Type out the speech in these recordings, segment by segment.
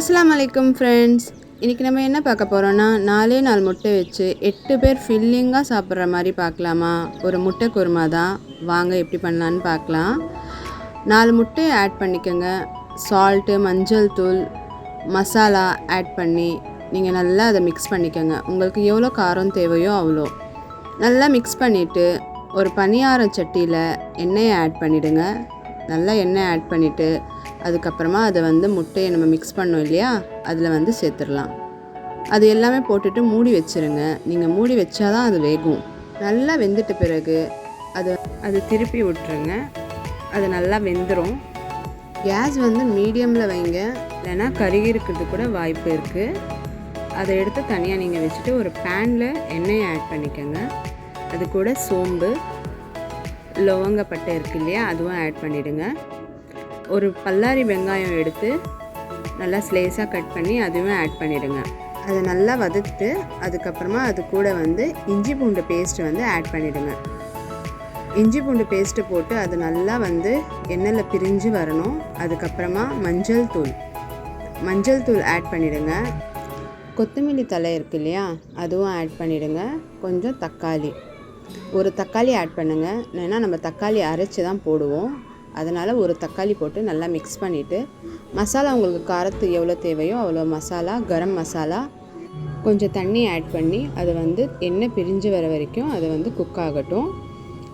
அஸ்லாம் வலைக்கம் ஃப்ரெண்ட்ஸ் இன்றைக்கி நம்ம என்ன பார்க்க போகிறோன்னா நாலே நாலு முட்டை வச்சு எட்டு பேர் ஃபில்லிங்காக சாப்பிட்ற மாதிரி பார்க்கலாமா? ஒரு முட்டை குருமா தான். வாங்க எப்படி பண்ணலான்னு பார்க்கலாம். நாலு முட்டையை ஆட் பண்ணிக்கோங்க. சால்ட்டு மஞ்சள் தூள் மசாலா ஆட் பண்ணி நீங்கள் நல்லா அதை மிக்ஸ் பண்ணிக்கோங்க. உங்களுக்கு எவ்வளோ காரம் தேவையோ அவ்வளோ. நல்லா மிக்ஸ் பண்ணிவிட்டு ஒரு பணியார சட்டியில் எண்ணெயை ஆட் பண்ணிவிடுங்க நல்லா எண்ணெய் ஆட் பண்ணிவிட்டு அதுக்கப்புறமா அதை வந்து முட்டையை நம்ம மிக்ஸ் பண்ணோம் இல்லையா? அதில் வந்து சேர்த்துடலாம். அது எல்லாமே போட்டுட்டு மூடி வச்சிருங்க. நீங்கள் மூடி வச்சாதான் அது வேகும். நல்லா வெந்துட்ட பிறகு அது அது திருப்பி விட்டுருங்க. அது நல்லா வெந்துடும் கேஸ் வந்து மீடியமில் வைங்க. இல்லைன்னா கருகி இருக்கிறது கூட வாய்ப்பு இருக்குது அதை எடுத்து தனியாக நீங்கள் வச்சுட்டு ஒரு பேனில் எண்ணெயை ஆட் பண்ணிக்கோங்க. அது கூட சோம்பு லவங்கப்பட்டை இருக்கு இல்லையா? அதுவும் ஆட் பண்ணிவிடுங்க ஒரு பல்லாரி வெங்காயம் எடுத்து நல்லா ஸ்லேஸாக கட் பண்ணி அதுவும் ஆட் பண்ணிவிடுங்க அதை நல்லா வதக்கிட்டு அதுக்கப்புறமா அது கூட வந்து இஞ்சி பூண்டு பேஸ்ட்டு வந்து ஆட் பண்ணிவிடுங்க இஞ்சி பூண்டு பேஸ்ட்டு போட்டு அது நல்லா வந்து எண்ணெயில் பிரிஞ்சு வரணும். அதுக்கப்புறமா மஞ்சள் தூள். மஞ்சள் தூள் ஆட் பண்ணிவிடுங்க கொத்தமல்லி தலை இருக்கு இல்லையா அதுவும் ஆட் பண்ணிவிடுங்க கொஞ்சம் தக்காளி. ஒரு தக்காளி ஆட் பண்ணுங்கள் ஏன்னா நம்ம தக்காளி அரைச்சி தான் போடுவோம். அதனால் ஒரு தக்காளி போட்டு நல்லா மிக்ஸ் பண்ணிவிட்டு மசாலா உங்களுக்கு காரத்து எவ்வளோ தேவையோ அவ்வளோ மசாலா கரம் மசாலா கொஞ்சம் தண்ணி ஆட் பண்ணி அதை வந்து எண்ணெய் பிரிஞ்சு வர வரைக்கும் அது வந்து குக் ஆகட்டும்.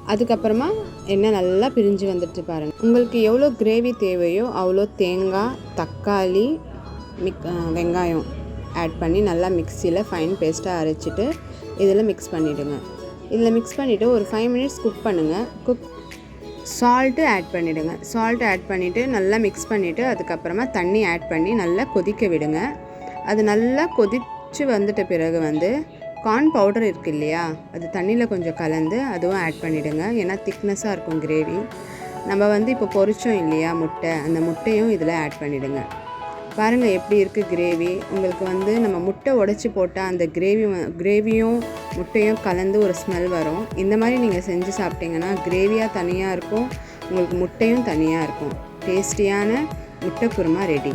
அதுக்கப்புறமா எண்ணெய் நல்லா பிரிஞ்சு வந்துட்டு பாருங்கள் உங்களுக்கு எவ்வளோ கிரேவி தேவையோ அவ்வளோ தேங்காய் தக்காளி மிக் வெங்காயம் ஆட் பண்ணி நல்லா மிக்சியில் ஃபைன் பேஸ்ட்டாக அரைச்சிட்டு இதில் மிக்ஸ் பண்ணிவிடுங்க இதில் மிக்ஸ் பண்ணிவிட்டு ஒரு ஃபைவ் மினிட்ஸ் குக் பண்ணுங்கள் குக் சால்ட்டு ஆட் பண்ணிவிடுங்க சால்ட் ஆட் பண்ணிவிட்டு நல்லா மிக்ஸ் பண்ணிவிட்டு அதுக்கப்புறமா தண்ணி ஆட் பண்ணி நல்லா கொதிக்க விடுங்க. அது நல்லா கொதித்து வந்துட்ட பிறகு வந்து கார்ன் பவுடர் இருக்கு இல்லையா? அது தண்ணியில் கொஞ்சம் கலந்து அதுவும் ஆட் பண்ணிவிடுங்க ஏன்னா திக்னஸாக இருக்கும் கிரேவி நம்ம வந்து இப்போ பொரிச்சோம் இல்லையா முட்டை. அந்த முட்டையும் இதில் ஆட் பண்ணிவிடுங்க பாருங்கள் எப்படி இருக்குது கிரேவி உங்களுக்கு வந்து நம்ம முட்டை உடச்சி போட்டால் அந்த கிரேவி கிரேவியும் முட்டையும் கலந்து ஒரு ஸ்மெல் வரும். இந்த மாதிரி நீங்கள் செஞ்சு சாப்பிட்டீங்கன்னா கிரேவியாக தனியாக இருக்கும் உங்களுக்கு முட்டையும் தனியாக இருக்கும். டேஸ்டியான முட்டை குருமா ரெடி